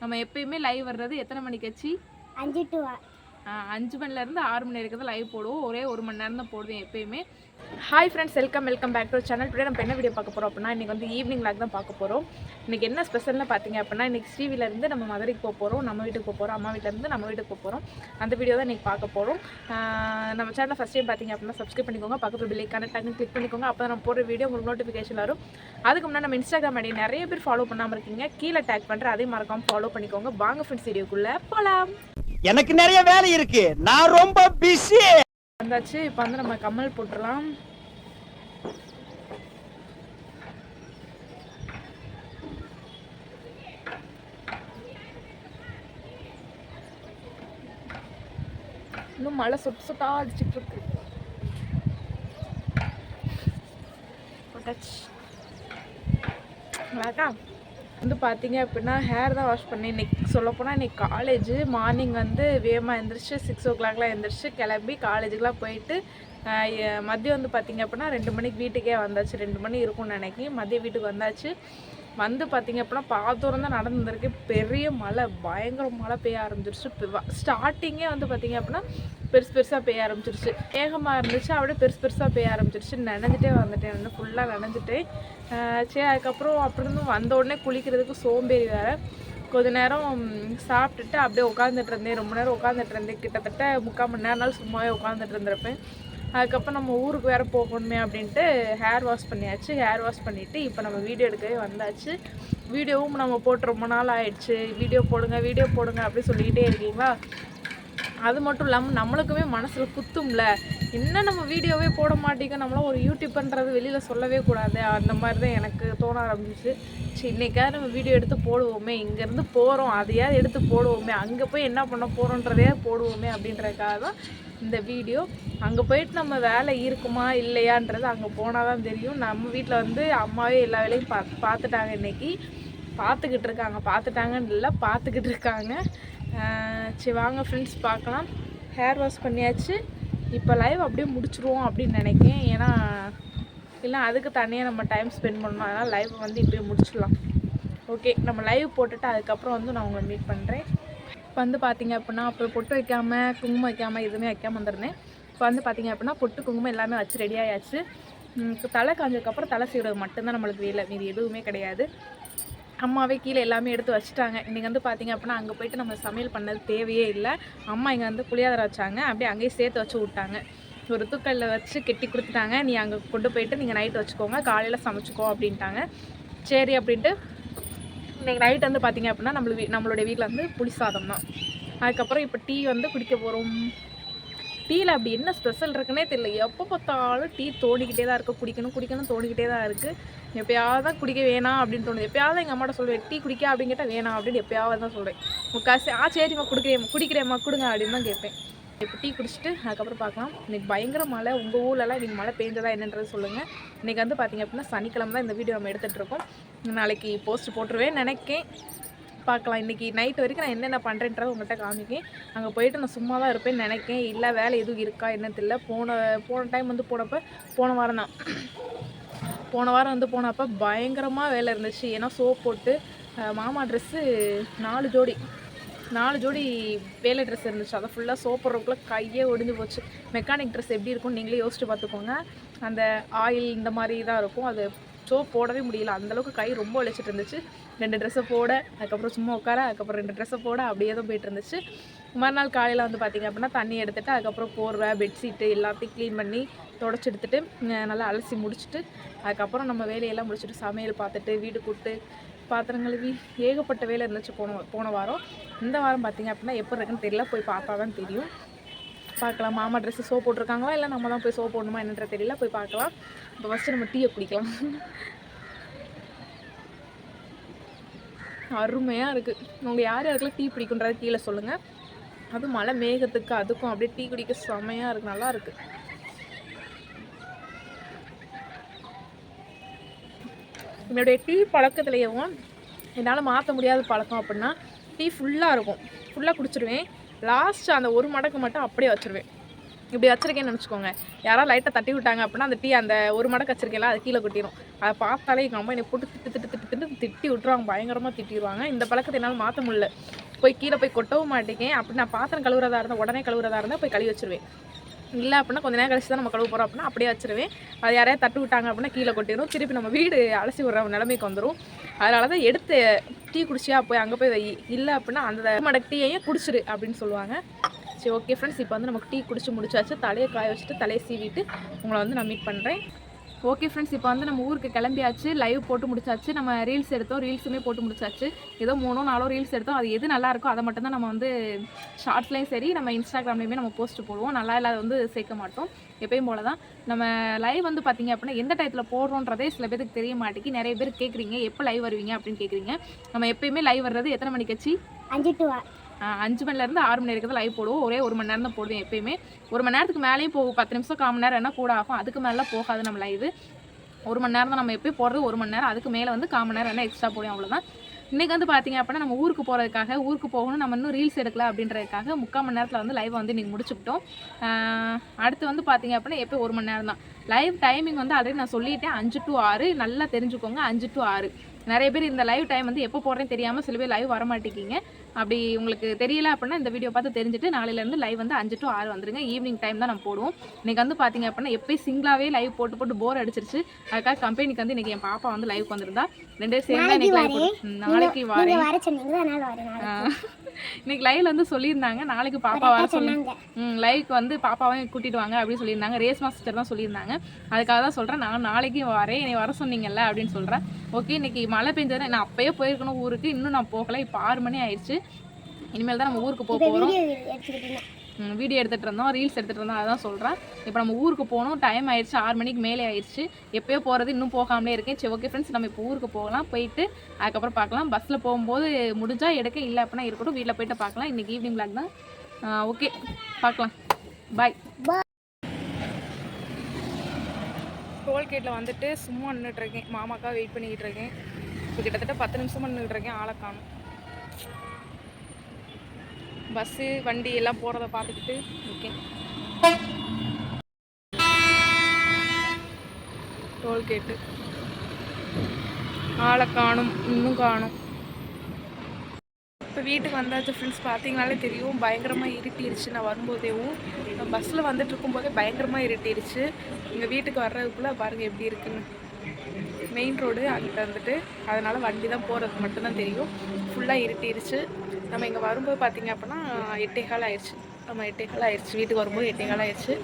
நம்ம எப்பயுமே லைவ் வர்றது எத்தனை மணிக்கு வச்சு அஞ்சு டு அஞ்சு மணிலேருந்து ஆறு மணி வரைக்கும் தான் லைவ் போடுவோம். ஒரே ஒரு மணி நேரம் தான் போடுவேன் எப்பயுமே. Hi friends welcome welcome back to channel today நம்ம என்ன வீடியோ பார்க்க போகிறோம் அப்படின்னா இன்றைக்கி வந்து ஈவினிங் லாக் தான் பார்க்க போகிறோம் இன்றைக்கி என்ன ஸ்பெஷல்னு பார்த்தீங்க அப்படின்னா இன்றைக்கி ஸ்ரீவிலேருந்து நம்ம மதுரைக்கு போக போகிறோம் நம்ம வீட்டுக்கு போக போகிறோம் அம்மா வீட்டிலேருந்து நம்ம வீட்டுக்கு போக போகிறோம் அந்த வீடியோ தான் இன்றைக்கி பார்க்க போகிறோம் நம்ம சேனலில் ஃபஸ்ட் டைம் பார்த்தீங்க அப்படின்னா சப்ஸ்கிரைப் பண்ணிக்கோங்க பக்கத்தில் கனெக்ட் டக்குன்னு கிளிக் பண்ணிக்கோங்க அப்போ நம்ம போடுற வீடியோ உங்களுக்கு நோட்டிஃபிகேஷன் வரும். அதுக்கு முன்னாடி நம்ம இன்ஸ்டாகிராம் ஐடி நிறைய பேர் ஃபாலோ பண்ணாமல் இருக்கீங்க கீழே டேக் பண்ணுற அதே மறக்காமல் ஃபாலோ பண்ணிக்கோங்க. வாங்க ஃப்ரெண்ட்ஸ் வீடியோக்குள்ளே போகலாம் எனக்கு நிறைய வேலை இருக்கு. நான் ரொம்ப பிஸி வந்தாச்சு இப்போ வந்து நம்ம கம்மல் போட்டுடலாம். இன்னும் மழை சொட்டு சொட்டா அடிச்சிட்டு இருக்கு. போட்டாச்சு. நல்லாக்கா வந்து பார்த்தீங்க அப்படின்னா ஹேர் தான் வாஷ் பண்ணேன். இன்னைக்கு சொல்லப்போனால் இன்னைக்கு காலேஜ் மார்னிங் வந்து வேகமாக எழுந்திரிச்சு சிக்ஸ் ஓ கிளாக்லாம் எழுந்திரிச்சு கிளம்பி காலேஜுக்கெலாம் போயிட்டு மதியம் வந்து பார்த்தீங்க அப்படின்னா ரெண்டு மணிக்கு வீட்டுக்கே வந்தாச்சு. ரெண்டு மணி இருக்கும்னு நினைக்கி மதியம் வீட்டுக்கு வந்தாச்சு. வந்து பார்த்தீங்க அப்படின்னா பாதூரம் தான் நடந்து பெரிய மழை பயங்கர மழை பெய்ய ஆரம்பிச்சிருச்சு. ஸ்டார்டிங்கே வந்து பார்த்தீங்க அப்படின்னா பெருசு பெருசாக பெய்ய ஆரம்பிச்சிருச்சு. வேகமாக இருந்துச்சு அப்படியே பெருசு பெருசாக பெய்ய ஆரம்பிச்சிருச்சு. நனைஞ்சிட்டே வந்துட்டேன் நான் ஃபுல்லாக நினைஞ்சிட்டேன். சரி அதுக்கப்புறம் அப்படி இருந்து வந்த உடனே குளிக்கிறதுக்கு சோம்பேறி வேறு. கொஞ்ச நேரம் சாப்பிட்டுட்டு அப்படியே உட்காந்துட்டு இருந்தேன். ரொம்ப நேரம் உட்காந்துட்டு இருந்தேன். கிட்டத்தட்ட முக்கால் மணி நேரம் நாள் சும்மாவே உட்காந்துட்டு இருந்திருப்பேன். அதுக்கப்புறம் நம்ம ஊருக்கு வேறு போகணுமே அப்படின்ட்டு ஹேர் வாஷ் பண்ணியாச்சு. ஹேர் வாஷ் பண்ணிவிட்டு இப்போ நம்ம வீடியோ எடுக்கவே வந்தாச்சு. வீடியோவும் நம்ம போட்டு ரொம்ப நாள் ஆயிடுச்சு. வீடியோ போடுங்க வீடியோ போடுங்க அப்படி சொல்லிக்கிட்டே இருக்கீங்களா? அது மட்டும் இல்லாமல் நம்மளுக்குமே மனசில் குத்தும்ல. என்ன நம்ம வீடியோவே போட மாட்டேங்க. நம்மளாம் ஒரு யூடியூப்ன்றது வெளியில் சொல்லவே கூடாது. அந்த மாதிரி தான் எனக்கு தோண ஆரம்பிச்சிச்சு சரி இன்றைக்காவது நம்ம வீடியோ எடுத்து போடுவோமே. இங்கேருந்து போகிறோம் அதையாவது எடுத்து போடுவோமே. அங்கே போய் என்ன பண்ண போகிறோன்றதையே போடுவோமே அப்படின்றதுக்காக தான் இந்த வீடியோ. அங்கே போயிட்டு நம்ம வேலை இருக்குமா இல்லையான்றது அங்கே போனால் தான் தெரியும். நம்ம வீட்டில் வந்து அம்மாவே எல்லா வேலையும் பா பார்த்துட்டாங்க இன்னைக்கு. பார்த்துக்கிட்டு இருக்காங்க. பார்த்துட்டாங்கன்னு இல்லை பார்த்துக்கிட்டு இருக்காங்க. சரி வாங்க ஃப்ரெண்ட்ஸ் பார்க்கலாம். ஹேர் வாஷ் பண்ணியாச்சு. இப்போ லைவ் அப்படியே முடிச்சிருவோம் அப்படின்னு நினைக்கிறேன். ஏன்னா இல்லை அதுக்கு தனியாக நம்ம டைம் ஸ்பெண்ட் பண்ணணும். அதனால் லைவ் வந்து இப்படியே முடிச்சிடலாம். ஓகே நம்ம லைவ் போட்டுட்டு அதுக்கப்புறம் வந்து நான் உங்களை மீட் பண்ணுறேன் இப்போ வந்து பார்த்தீங்க அப்படின்னா அப்புறம் பொட்டு வைக்காமல் குங்குமம் வைக்காமல் எதுவுமே வைக்காமல் வந்துருந்தேன். இப்போ வந்து பார்த்தீங்க அப்படின்னா பொட்டு குங்குமம் எல்லாமே வச்சு ரெடி ஆயாச்சு. இப்போ தலை காஞ்சதுக்கப்புறம் தலை சீவுறது மட்டும்தான் நம்மளுக்கு வேலை. மீதி எதுவுமே கிடையாது. அம்மாவே கீழே எல்லாமே எடுத்து வச்சுட்டாங்க. இன்றைக்கி வந்து பார்த்தீங்க அப்படின்னா அங்கே போயிட்டு நம்ம சமையல் பண்ணது தேவையே இல்லை. அம்மா இங்கே வந்து புளியாதரை வச்சாங்க. அப்படியே அங்கேயே சேர்த்து வச்சு விட்டாங்க. ஒரு தூக்கல்ல வச்சு கெட்டி கொடுத்துட்டாங்க. நீ அங்கே கொண்டு போயிட்டு நீங்கள் நைட் வச்சுக்கோங்க. காலையில் சமைச்சிக்கோ அப்படின்ட்டாங்க. சரி அப்படின்ட்டு இன்றைக்கி நைட் வந்து பார்த்தீங்க அப்படின்னா நம்மளு நம்மளுடைய வீட்டில் வந்து புளி சாதம் தான் அதுக்கப்புறம் இப்போ டீ வந்து குடிக்க போகிறோம் டீயில் அப்படி என்ன ஸ்பெஷல் இருக்குன்னே தெரியல. எப்போ பார்த்தாலும் டீ தோண்டிக்கிட்டே தான் இருக்குது குடிக்கணும் குடிக்கணும் தோண்டிக்கிட்டே தான் இருக்குது எப்பயாவது தான் குடிக்க வேணாம் அப்படின்னு தோணுது. எப்பயாவது எங்கள் அம்மாட்ட சொல்லுவேன் டீ குடிக்க அப்படின்னு கேட்டால் வேணாம் அப்படின்னு எப்பயாவது தான் சொல்கிறேன் முக்காசி ஆ சரிம்மா குடிக்கிறேன் குடிக்கிறேம்மா கொடுங்க அப்படின்னு தான் கேட்பேன். இப்போ டீ குடிச்சிட்டு அதுக்கப்புறம் பார்க்கலாம். இன்றைக்கி பயங்கர மழை. உங்கள் ஊர்லலாம் இன்றைக்கி மழை பெஞ்சதா என்னன்றது சொல்லுங்கள் இன்றைக்கி வந்து பார்த்திங்க அப்படின்னா சனிக்கிழமை தான் இந்த வீடியோ நம்ம எடுத்துகிட்ருக்கோம் நாளைக்கு போஸ்ட் போட்டுருவேன் நினைக்கேன். பார்க்கலாம். இன்றைக்கி நைட் வரைக்கும் நான் என்னென்ன பண்ணுறேன்றதை உங்கள்கிட்ட காமிக்கேன். அங்கே போயிட்டு நான் சும்மா தான் இருப்பேன்னு நினைக்கேன். இல்லை வேலை எதுவும் இருக்கா என்னன்னு தெரியல. போன போன டைம் வந்து போனப்போ போன வாரம் தான். போன வாரம் வந்து போனப்போ பயங்கரமாக வேலை இருந்துச்சு. ஏன்னா சோப் போட்டு மாமா ட்ரெஸ்ஸு நாலு ஜோடி நாலு ஜோடி வேலை ட்ரெஸ் இருந்துச்சு. அதை ஃபுல்லாக சோப்புறதுக்குள்ளே கையே ஒடிஞ்சு போச்சு. மெக்கானிக் ட்ரெஸ் எப்படி இருக்கும்னு நீங்களே யோசிச்சு பார்த்துக்கோங்க. அந்த ஆயில் இந்த மாதிரி தான் இருக்கும். அது சோப் போடவே முடியல. அந்தளவுக்கு கை ரொம்ப வலிச்சிட்டு இருந்துச்சு. ரெண்டு ட்ரெஸ்ஸை போட அதுக்கப்புறம் சும்மா உட்கார அதுக்கப்புறம் ரெண்டு ட்ரெஸ்ஸை போட அப்படியே தான் போயிட்டு இருந்துச்சு. மறுநாள் காலையில் வந்து பார்த்திங்க அப்படின்னா தண்ணி எடுத்துட்டு அதுக்கப்புறம் போர்வை பெட்ஷீட்டு எல்லாத்தையும் க்ளீன் பண்ணி தொடச்சி எடுத்துட்டு நல்லா அலசி முடிச்சுட்டு அதுக்கப்புறம் நம்ம வேலையெல்லாம் முடிச்சுட்டு சமையல் பார்த்துட்டு வீடு கூட்டு பாத்திரம் கழுவி ஏகப்பட்ட வேலை இருந்துச்சு போன போன வாரம். இந்த வாரம் பார்த்திங்க அப்படின்னா எப்போ இருக்குன்னு தெரியல. போய் பார்த்தா தான் தெரியும். பார்க்கலாம். மாமா ட்ரெஸ்ஸு சோப் போட்டிருக்காங்களா? இல்லை நம்ம தான் போய் சோப் போடணுமா என்னன்ற தெரியல. போய் பார்க்கலாம். இப்போ ஃபஸ்ட்டு நம்ம டீயை குடிக்கலாம். அருமையாக இருக்குது உங்கள் யார் யாருக்கெல்லாம் டீ பிடிக்குன்றதை கீழே சொல்லுங்கள் அதுவும் மழை மேகத்துக்கு அதுக்கும் அப்படியே டீ குடிக்க செமையாக இருக்குது நல்லா இருக்குது என்னுடைய டீ பழக்கத்துலேயும் என்னால் மாற்ற முடியாத பழக்கம் அப்படின்னா டீ ஃபுல்லாக இருக்கும். ஃபுல்லாக குடிச்சிருவேன். லாஸ்ட் அந்த ஒரு மடக்கு மட்டும் அப்படியே வச்சுருவேன். இப்படி வச்சிருக்கேன்னு நினச்சிக்கோங்க. யாராவது லைட்டாக தட்டி விட்டாங்க அப்படின்னா அந்த டீ அந்த ஒரு மடக்கு வச்சிருக்கேன்ல அது கீழே கொட்டிடும் அதை பார்த்தாலே எங்கள் அம்மா என்னை போட்டு திட்டு திட்டு திட்டு திட்டு திட்டி விட்டுருவாங்க. பயங்கரமாக திட்டிடுவாங்க இந்த பழக்கத்தை என்னால் மாற்ற முடியல. போய் கீழே போய் கொட்டவும் மாட்டேங்க அப்படி நான் பாத்திரம் கழுவுறதா இருந்தால் உடனே கழுவுறதா இருந்தால் போய் கழுவி வச்சிருவேன். இல்லை அப்படின்னா கொஞ்ச நேரம் கழிச்சு தான் நம்ம கழுவ போகிறோம் அப்படின்னா அப்படியே வச்சிருவேன். அது யாரையா தட்டு விட்டாங்க அப்படின்னா கீழே கொட்டிடும். திருப்பி நம்ம வீடு அலசி விடுற நிலைமைக்கு வந்துடும் அதனால தான் எடுத்து டீ குடிச்சியா போய் அங்கே போய் வை. இல்லை அப்படின்னா அந்த மடக்கு டீயையும் குடிச்சிரு அப்படின்னு சொல்லுவாங்க. சரி ஓகே ஃப்ரெண்ட்ஸ் இப்போ வந்து நமக்கு டீ குடிச்சு முடிச்சாச்சு. தலையை காய வச்சுட்டு தலையை சீவிட்டு உங்களை வந்து நான் மீட் பண்ணுறேன் ஓகே ஃப்ரெண்ட்ஸ் இப்போ வந்து நம்ம ஊருக்கு கிளம்பியாச்சு. லைவ் போட்டு முடிச்சாச்சு. நம்ம ரீல்ஸ் எடுத்தோம். ரீல்ஸுமே போட்டு முடிச்சாச்சு. ஏதோ மூணோ நாலோ ரீல்ஸ் எடுத்தோம். அது எது நல்லா இருக்கோ அதை மட்டும்தான் நம்ம வந்து ஷார்ட்ஸ்லேயும் சரி நம்ம இன்ஸ்டாகிராம்லேயுமே நம்ம போஸ்ட் போடுவோம். நல்லா இல்லாத வந்து சேர்க்க மாட்டோம். எப்பயும் போல தான் நம்ம லைவ் வந்து பார்த்தீங்க அப்படின்னா எந்த டயத்தில் போடுறோன்றதே சில பேருக்கு தெரிய மாட்டேங்கி நிறைய பேர் கேட்குறீங்க எப்போ லைவ் வருவீங்க அப்படின்னு கேட்குறீங்க நம்ம எப்பயுமே லைவ் வர்றது எத்தனை மணிக்கச்சு அஞ்சு டு அஞ்சு மணிலேருந்து ஆறு மணி வரைக்கும் லைவ் போடுவோம். ஒரே ஒரு மணி நேரம் தான் போடுவோம் எப்பயுமே. ஒரு மணி நேரத்துக்கு மேலேயும் போகும் பத்து நிமிஷம் கால் மணி நேரம் என்ன கூட ஆகும். அதுக்கு மேலே போகாது நம்ம லைவ் ஒரு மணி நேரம் தான் நம்ம எப்பயும் போடுறது. ஒரு மணி நேரம் அதுக்கு மேலே வந்து கால் மணி நேரம் என்ன எக்ஸ்ட்ரா போடுவோம் அவ்வளோதான் இன்றைக்கி வந்து பார்த்தீங்க அப்படின்னா நம்ம ஊருக்கு போகிறதுக்காக ஊருக்கு போகணும் நம்ம இன்னும் ரீல்ஸ் எடுக்கல அப்படின்றதுக்காக முக்கால் மணி நேரத்தில் வந்து லைவ் வந்து இன்றைக்கி முடிச்சுக்கிட்டோம். அடுத்து வந்து பார்த்தீங்க அப்படின்னா எப்போ ஒரு மணி நேரம் தான். லைவ் டைமிங் வந்து ஆல்ரெடி நான் சொல்லிட்டேன். அஞ்சு டு ஆறு நல்லா தெரிஞ்சுக்கோங்க. அஞ்சு டு ஆறு. நிறைய பேர் இந்த லைவ் டைம் வந்து எப்போ போடுறேன்னு தெரியாமல் சில பேர் லைவ் வர மாட்டேங்கிங்க அப்படி உங்களுக்கு தெரியல அப்படின்னா இந்த வீடியோ பார்த்து தெரிஞ்சுட்டு நாளையிலேருந்து லைவ் வந்து அஞ்சு டு ஆறு வந்துருங்க. ஈவினிங் டைம் தான் நம்ம போடுவோம். இன்றைக்கி வந்து பார்த்தீங்க அப்படின்னா எப்பயும் சிங்கிளாகவே லைவ் போட்டு போட்டு போர் அடிச்சிருச்சு. அதுக்காக கம்பெனிக்கு வந்து இன்றைக்கி என் பாப்பா வந்து லைவ் வந்திருந்தா. ரெண்டு சேர்ந்து நாளைக்கு வரேன். இன்னைக்கு லைவ்ல வந்து சொல்லியிருந்தாங்க. நாளைக்கு பாப்பா வர சொன்னாங்க. ம் லைவ்க்கு வந்து பாப்பாவையும் கூட்டிட்டு வாங்க அப்படின்னு சொல்லியிருந்தாங்க. ரேஸ் மாஸ்டர் தான் சொல்லியிருந்தாங்க. அதுக்காக தான் சொல்கிறேன் நான் நாளைக்கு வரேன். என்னை வர சொன்னீங்கல்ல அப்படின்னு சொல்கிறேன் ஓகே இன்னைக்கு மழை பெஞ்சது நான் அப்பயே போயிருக்கணும் ஊருக்கு. இன்னும் நான் போகல. இப்போ ஆறு மணி ஆயிடுச்சு. இனிமேல் தான் நம்ம ஊருக்கு போக போகிறோம் வீடியோ எடுத்துகிட்டு இருந்தோம் ரீல்ஸ் எடுத்துகிட்டு இருந்தோம் அதான் சொல்கிறேன் இப்போ நம்ம ஊருக்கு போகணும் டைம் ஆயிடுச்சு ஆறு மணிக்கு மேலே ஆயிடுச்சு. எப்போயோ போகிறது இன்னும் போகாமலே இருக்கேன். சரி ஓகே ஃப்ரெண்ட்ஸ் நம்ம இப்போ ஊருக்கு போகலாம் போயிட்டு அதுக்கப்புறம் பார்க்கலாம். பஸ்ஸில் போகும்போது முடிஞ்சால் எடுக்க இல்லை அப்படின்னா இருக்கட்டும் வீட்டில் போயிட்டு பார்க்கலாம். இன்றைக்கி ஈவினிங் பிளாக் தான். ஓகே பார்க்கலாம். பாய் டோல்கேட்டில் வந்துட்டு சும்மா நின்றுட்டுருக்கேன் மாமாக்கா வெயிட் பண்ணிக்கிட்டு இருக்கேன். இப்போ கிட்டத்தட்ட பத்து நிமிஷமாக நின்றுட்டுருக்கேன் ஆளை காணும். பஸ்ஸு வண்டி எல்லாம் போகிறத பார்த்துக்கிட்டு ஓகே டோல்கேட்டு. ஆளை காணும் இன்னும் காணும். இப்போ வீட்டுக்கு வந்தாச்சு ஃப்ரெண்ட்ஸ் பார்த்தீங்கனாலே தெரியும். பயங்கரமாக இருட்டிருச்சு. நான் வரும்போதேவும் நான் பஸ்ஸில் வந்துட்டு இருக்கும்போதே பயங்கரமாக இருட்டிருச்சு. எங்கள் வீட்டுக்கு வர்றதுக்குள்ளே பாருங்கள் எப்படி இருக்குன்னு. மெயின் ரோடு அங்கிட்ட வந்துட்டு அதனால் வண்டி தான் போகிறது மட்டும்தான் தெரியும். ஃபுல்லாக இருட்டிருச்சு. நம்ம இங்கே வரும்போது பார்த்தீங்க அப்படின்னா எட்டே கால் ஆயிடுச்சு நம்ம எட்டே கால் ஆயிடுச்சு வீட்டுக்கு வரும்போது எட்டே கால் ஆயிடுச்சு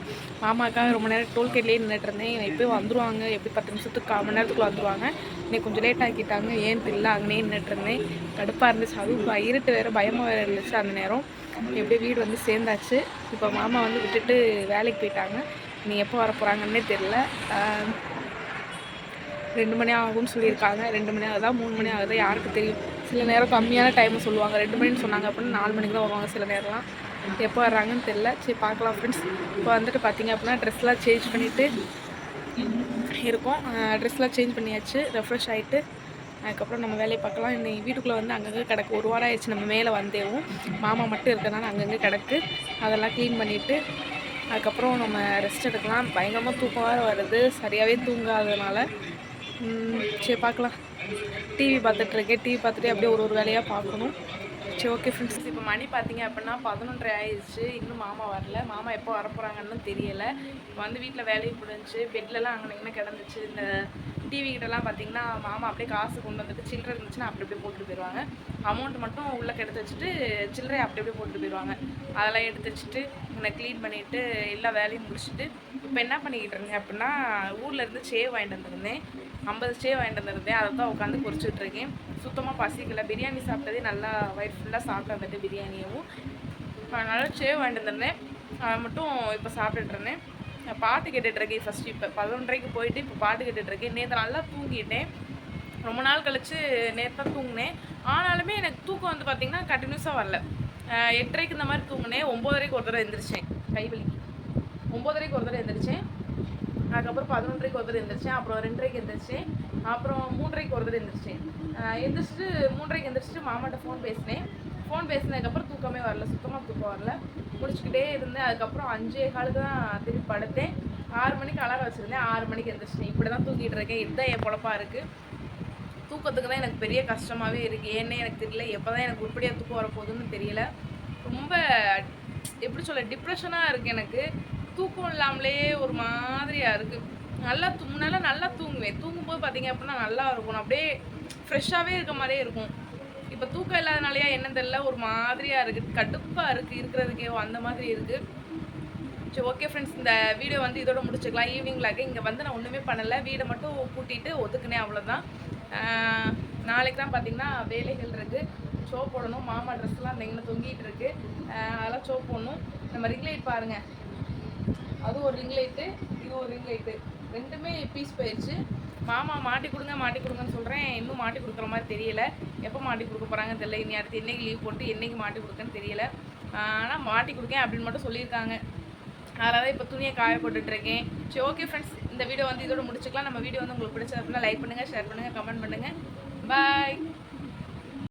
மாமாக்காக ரொம்ப நேரம் டோல்கேட்லேயே நின்றுட்டு இருந்தேன். எப்போ வந்துருவாங்க. எப்படி பத்து நிமிஷத்துக்கு கால் மணி நேரத்துக்குள்ள வந்துருவாங்க. இன்னைக்கு கொஞ்சம் லேட் ஆக்கிட்டாங்க. ஏன் தெரியல அங்கேயே நின்றுட்டு இருந்தேன். கடுப்பாக இருந்துச்சு. அதுவும் இருட்டு வேறு பயமாக வேறு இருந்துச்சு அந்த நேரம். எப்படியும் வீடு வந்து சேர்ந்தாச்சு. இப்போ மாமா வந்து விட்டுட்டு வேலைக்கு போயிட்டாங்க. நீ எப்போ வர போகிறாங்கன்னே தெரில ரெண்டு மணி ஆகும்னு சொல்லியிருக்காங்க. ரெண்டு மணி ஆகுதா? மூணு மணி ஆகுதா? யாருக்கு தெரியும்? சில நேரம் கம்மியான டைம் சொல்லுவாங்க. ரெண்டு மணின்னு சொன்னாங்க அப்படின்னு நாலு மணிக்கு தான் வருவாங்க சில நேரம்லாம். எப்போ வர்றாங்கன்னு தெரில சரி பார்க்கலாம் ஃப்ரெண்ட்ஸ் இப்போ வந்துட்டு பார்த்தீங்க அப்படின்னா ட்ரெஸ்லாம் சேஞ்ச் பண்ணிவிட்டு இருக்கோம். ட்ரெஸ்லாம் சேஞ்ச் பண்ணியாச்சு. ரெஃப்ரெஷ் ஆகிட்டு அதுக்கப்புறம் நம்ம வேலையை பார்க்கலாம். இன்னைக்கு வீட்டுக்குள்ளே வந்து அங்கங்கே கிடக்கு. ஒரு வாரம் ஆயிடுச்சு. நம்ம மேலே வந்தேவும். மாமா மட்டும் இருக்கிறதுனால அங்கங்கே கிடக்கு. அதெல்லாம் க்ளீன் பண்ணிவிட்டு அதுக்கப்புறம் நம்ம ரெஸ்ட் எடுக்கலாம். பயங்கரமாக தூக்கம் வருது. சரியாகவே தூங்காததுனால சரி பார்க்கலாம். டிவி பார்த்துட்ருக்கேன் டிவி பார்த்துட்டு அப்படியே ஒரு ஒரு வேலையாக பார்க்கணும். சரி ஓகே ஃப்ரெண்ட்ஸ் இப்போ மணி பார்த்தீங்க அப்படின்னா பதினொன்றரை ஆயிடுச்சு. இன்னும் மாமா வரல. மாமா எப்போ வரப்போகிறாங்கன்னு தெரியலை. இப்போ வந்து வீட்டில் வேலையை முடிஞ்சு பெட்லலாம் அங்கே கிடந்துச்சு. இந்த டிவி கிட்டலாம் பார்த்தீங்கன்னா மாமா அப்படியே காசு கொண்டு வந்துட்டு சில்லறை இருந்துச்சுன்னா அப்படி அப்படியே போட்டுட்டு போயிடுவாங்க அமௌண்ட் மட்டும் உள்ளே எடுத்து வச்சுட்டு சில்லறை அப்படி அப்படியே போட்டுட்டு போயிடுவாங்க அதெல்லாம் எடுத்து வச்சுட்டு என்னை க்ளீன் பண்ணிவிட்டு எல்லா வேலையும் முடிச்சுட்டு இப்போ என்ன பண்ணிக்கிட்டு இருந்தேன் அப்படின்னா ஊரில் இருந்து சேவ் வாங்கிட்டு வந்திருந்தேன். ஐம்பது ஸ்டே வாங்கிட்டு வந்திருந்தேன். அதை தான் உட்காந்து பொரிச்சுட்டு இருக்கேன் சுத்தமாக பசிக்கல. பிரியாணி சாப்பிட்டதே நல்லா வயிறு ஃபுல்லாக சாப்பிட்டு வந்துட்டு பிரியாணியவும். அதனால ஸ்டே வாங்கிட்டு வந்திருந்தேன். அதை மட்டும் இப்போ சாப்பிட்டுட்ருந்தேன் பாட்டு கேட்டுட்ருக்கேன் ஃபஸ்ட்டு இப்போ. பதினொன்றரைக்கு போயிட்டு இப்போ பாட்டு கேட்டுட்ருக்கேன் நேற்று நல்லா தூங்கிட்டேன். ரொம்ப நாள் கழித்து நேற்று தான் தூங்கினேன். ஆனாலுமே எனக்கு தூக்கம் வந்து பார்த்திங்கன்னா கண்டினியூஸாக வரல. எட்டரைக்கு இந்த மாதிரி தூங்கினேன். ஒம்போதரைக்கு ஒரு தடவை எந்திரிச்சேன். கைவலி ஒம்போதரைக்கு ஒரு தடவை எழுந்திரிச்சேன் அதுக்கப்புறம் பதினொன்றரைக்கு ஒரு தடவை எந்திரிச்சேன் அப்புறம் ரெண்டரைக்கு எழுந்திரிச்சேன் அப்புறம் மூன்றரைக்கு ஒரு தடவை எந்திரிச்சேன் அஹ் மூன்றரைக்கு எழுந்திரிச்சிட்டு மாமாட்ட ஃபோன் பேசினேன். ஃபோன் பேசினதுக்கப்புறம் தூக்கமே வரல சுத்தமாக தூக்கம் வரல. முடிச்சுக்கிட்டே இருந்தேன். அதுக்கப்புறம் அஞ்சே காலுக்கு தான் திருப்பி படுத்தேன். ஆறு மணிக்கு அலாரம் வச்சுருந்தேன். ஆறு மணிக்கு எழுந்திரிச்சிட்டேன் இப்படி தான் தூங்கிட்டு இருக்கேன். இதுதான் என் பொழப்பா இருக்குது தூக்கத்துக்கு தான் எனக்கு பெரிய கஷ்டமாகவே இருக்குது ஏன்னே எனக்கு தெரியல. எப்போ தான் எனக்கு உருப்படியாக தூக்கம் வரப்போகுதுன்னு தெரியல. ரொம்ப எப்படி சொல்ல டிப்ரெஷனாக இருக்குது எனக்கு. தூக்கம் இல்லாமலே ஒரு மாதிரியாக இருக்குது நல்லா தூ முன்னெல்லாம் நல்லா தூங்குவேன். தூங்கும்போது பார்த்தீங்க அப்படின்னா நல்லா இருக்கும். அப்படியே ஃப்ரெஷ்ஷாகவே இருக்க மாதிரியே இருக்கும். இப்போ தூக்கம் இல்லாதனாலயா என்னன்னு தெரியல. ஒரு மாதிரியாக இருக்குது கடுப்பாக இருக்குது இருக்கிறதுக்கே அந்த மாதிரி இருக்குது சரி ஓகே ஃப்ரெண்ட்ஸ் இந்த வீடியோ வந்து இதோட முடிச்சுக்கலாம். ஈவினிங்லாக இங்கே வந்து நான் ஒன்றுமே பண்ணலை. வீடை மட்டும் கூட்டிகிட்டு ஒதுக்குனேன் அவ்வளோதான் நாளைக்கு தான் பார்த்திங்கன்னா வேலைகள் இருக்குது ஷோ போடணும். மாமா ட்ரெஸ்லாம் அந்த இங்கே தொங்கிட்டு அதெல்லாம் ஷோ போடணும். நம்ம ரிங் பாருங்கள் அது ஒரு ரிங் லைட்டு இது ஒரு ரிங் லைட்டு ரெண்டுமே பீஸ் போயிடுச்சு மாமா மாட்டி கொடுங்க மாட்டி கொடுங்கன்னு சொல்கிறேன் இன்னும் மாட்டி கொடுக்குற மாதிரி தெரியல. எப்போ மாட்டி கொடுக்க போகிறாங்கன்னு தெரியல. இனி அடுத்து என்னைக்கு லீவ் போட்டு என்றைக்கு மாட்டி கொடுக்கன்னு தெரியல. ஆனால் மாட்டி கொடுக்கேன் அப்படின்னு மட்டும் சொல்லியிருக்காங்க. அதனால தான் இப்போ துணியை காய போட்டுட்ருக்கேன் சரி ஓகே ஃப்ரெண்ட்ஸ் இந்த வீடியோ வந்து இதோட முடிச்சுக்கலாம். நம்ம வீடியோ வந்து உங்களுக்கு பிடிச்சது அப்படின்னா லைக் பண்ணுங்கள் ஷேர் பண்ணுங்கள் கமெண்ட் பண்ணுங்கள் பாய்